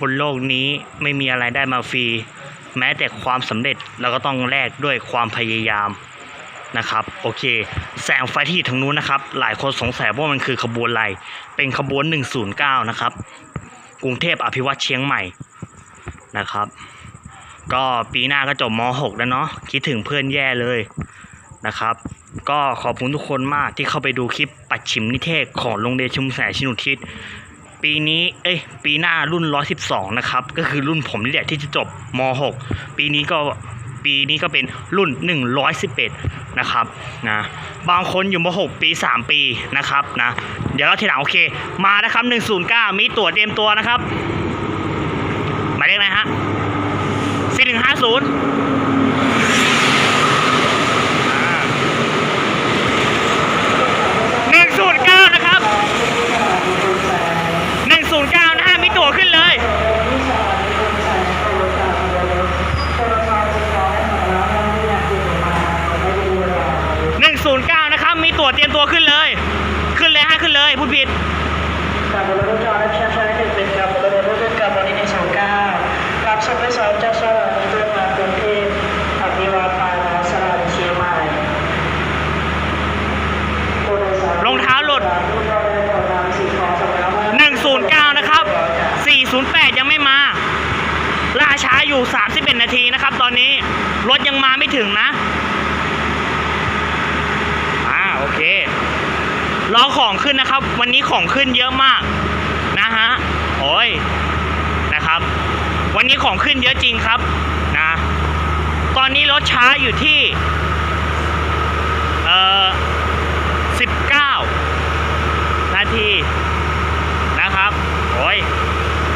บนโลกนี้ไม่มีอะไรได้มาฟรี แม้แต่ความสำเร็จเราก็ต้องแลกด้วยความพยายามนะครับโอเค แสงไฟที่อยู่ทางนู้นนะครับ หลายคนสงสัยว่ามันคือขบวนอะไรเป็นขบวน 109 นะครับ กรุงเทพอภิวัตเชียงใหม่นะครับ ก็ปีหน้าก็จบม .6 แล้วเนาะคิดถึงเพื่อนแย่เลยนะครับ ก็ขอบคุณทุกคนมากที่เข้าไปดูคลิปปัดชิมนิเทศของโรงเรียนชุมแสงชินุทิศ ปีนี้ เอ้ย ปีหน้ารุ่น 112 นะครับ ก็คือรุ่นผมนี่แหละที่จะจบม .6 ปีนี้ก็ปีนี้ก็เป็นรุ่น 111 นะครับนะบางคนอยู่ม .6 ปี 3 ปีนะครับนะเดี๋ยวเราทีหลังโอเค มานะครับ 109 มีตั๋วเตรียมตัวนะครับหมายเลขอะไรฮะ4150 หนึ่งศูนย์เก้านะครับหนึ่งศูนย์เก้านะฮะมีตั๋วขึ้นเลย หนึ่งศูนย์เก้านะครับ มีตั๋วเตรียมตัวขึ้นเลย ขึ้นเลยฮะขึ้นเลยพูดผิด กับบรรลุจอและเชียร์ชายหนึ่งเป็นกับบรรลุรุ่นกับบริเนสองเก้ารับส่งไปสองเจ้าสลับเรื่องมากรุงเทพอภิวัตปานาสลับเชียงใหม่ รองเท้าหลุด หนึ่งศูนย์เก้า 109 นะครับ 408 ยังไม่มา ล่าช้า อยู่ 31 นาทีนะครับ ตอนนี้รถยังมาไม่ถึงนะ อ่าโอเครอของขึ้นนะครับ วันนี้ของขึ้นเยอะมากนะฮะโอ้ยนะครับ วันนี้ของขึ้นเยอะจริงครับนะตอนนี้รถช้าอยู่ที่เอ่อ19 นาทีนะครับโอ้ย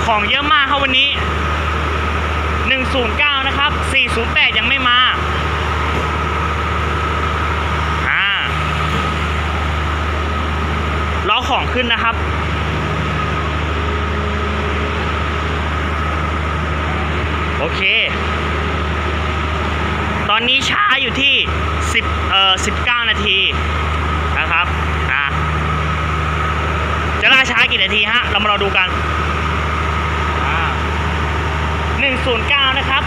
ของเยอะมากครับวันนี้ 109 นะครับ 408 ยังไม่มาอ่ารอของขึ้นนะครับโอเค ตอนนี้ช้าอยู่ที่ 10 เอ่อ 19 นาทีนะครับ อะ จะล่าช้ากี่นาทีฮะ เรามารอดูกันอ่า 109 นะครับ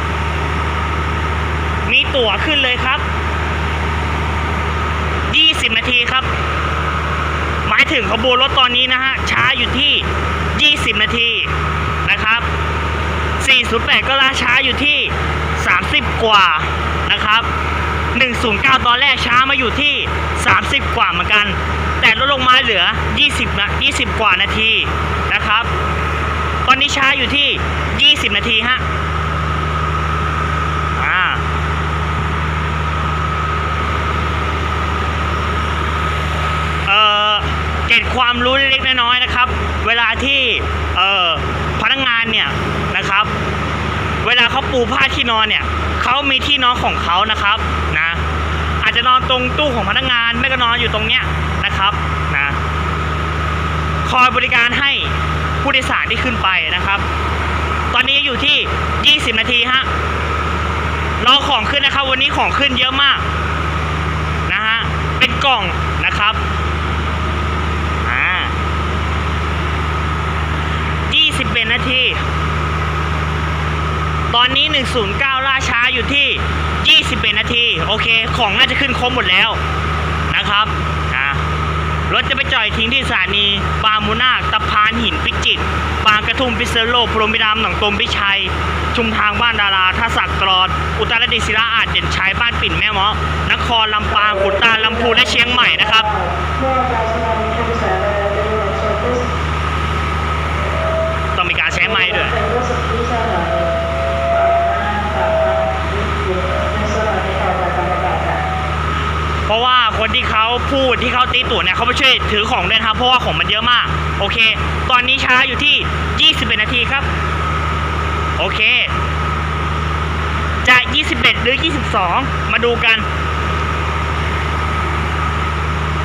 มีตั๋วขึ้นเลยครับ 20 นาทีครับ หมายถึงขบวนรถตอนนี้นะฮะ ช้าอยู่ที่ 20 นาทีนะครับ 408 ก็ล่าช้าอยู่ที่ 30 กว่านะครับ 109 ตอนแรกช้ามาอยู่ที่ 30 กว่าเหมือนกัน แต่ลดลงมาเหลือ 20นะ20 กว่านาทีนะครับ อนนี้ช้าอยู่ที่ 20 นาทีฮะเอ่อเกร็ดความรู้เล็กๆน้อยๆนะครับ เวลาที่เออพนักงานเนี่ยนะครับ เวลาเขาปูผ้าที่นอนเนี่ยเขามีที่นอนของเขานะครับนะอาจจะนอนตรงตู้ของพนักงานไม่ก็นอนอยู่ตรงเนี้ยนะครับนะคอยบริการให้ ผู้โดยสารที่ขึ้นไปนะครับ ตอนนี้อยู่ที่ 20 นาทีฮะรอของขึ้นนะครับ วันนี้ของขึ้นเยอะมากนะฮะเป็นกล่องนะครับอ่า21 นาที ตอนนี้ 109 ล่าช้าอยู่ที่ 21 นาที โอเค ของน่าจะขึ้นครบหมดแล้วนะครับ ถจะไปจ่อดทิ้งที่สถานี บางมูนาตะพานหินพิจิตรบางกระทุ่มพิเศษโลกพรหมบิดามหนองตมพิชัย ชุมทางบ้านดาราท่าสักกรอด อุตรดิตถ์ศิลาอาจเด่นชัยบ้านปิ่นแม่เมาะนครลำปางขุนตาลลำพูนและเชียงใหม่นะครับต้องมีการใช้ไม้ด้วย เป็นรถสุที่สถานีในสถานีต่อไปบรรยากาศค่ะ เพราะว่าคนที่เขาพูด เขาตีตั๋วเนี่ยเขาไปช่วยถือของด้วยนะครับ เพราะว่าของมันเยอะมาก โอเค ตอนนี้ช้าอยู่ที่ 21 นาทีครับ โอเค จะ 21 หรือ 22 มาดูกัน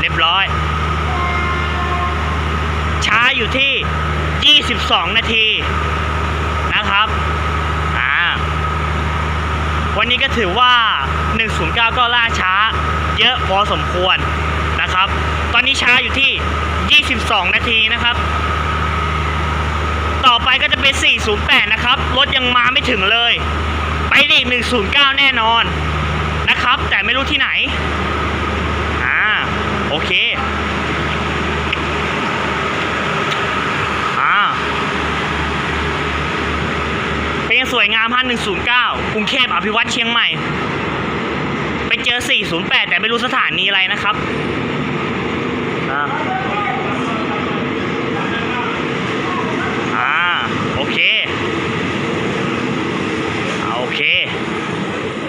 เรียบร้อย ช้าอยู่ที่ 22 นาทีนะครับอ่าวันนี้ก็ถือว่า 109 ก็ล่าช้า เยอะพอสมควรนะครับ อนนี้ช้าอยู่ที่ 22 นาทีนะครับ ต่อไปก็จะเป็น 408 นะครับ รถยังมาไม่ถึงเลย ไปอีก 109 แน่นอนนะครับ แต่ไม่รู้ที่ไหน อ่า โอเค อ่า เป็นสวยงามฮะ109 กรุงเทพอภิวัตเชียงใหม่ ไปเจอ 408 แต่ไม่รู้สถานีอะไรนะครับ อ่าอ่าโอเคอ่าโอเค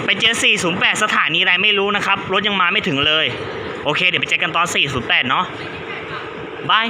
ไปเจอ 408 สถานีอะไรไม่รู้นะครับ รถยังมาไม่ถึงเลย โอเค เดี๋ยวไปเจอกันตอน 408 เนาะบาย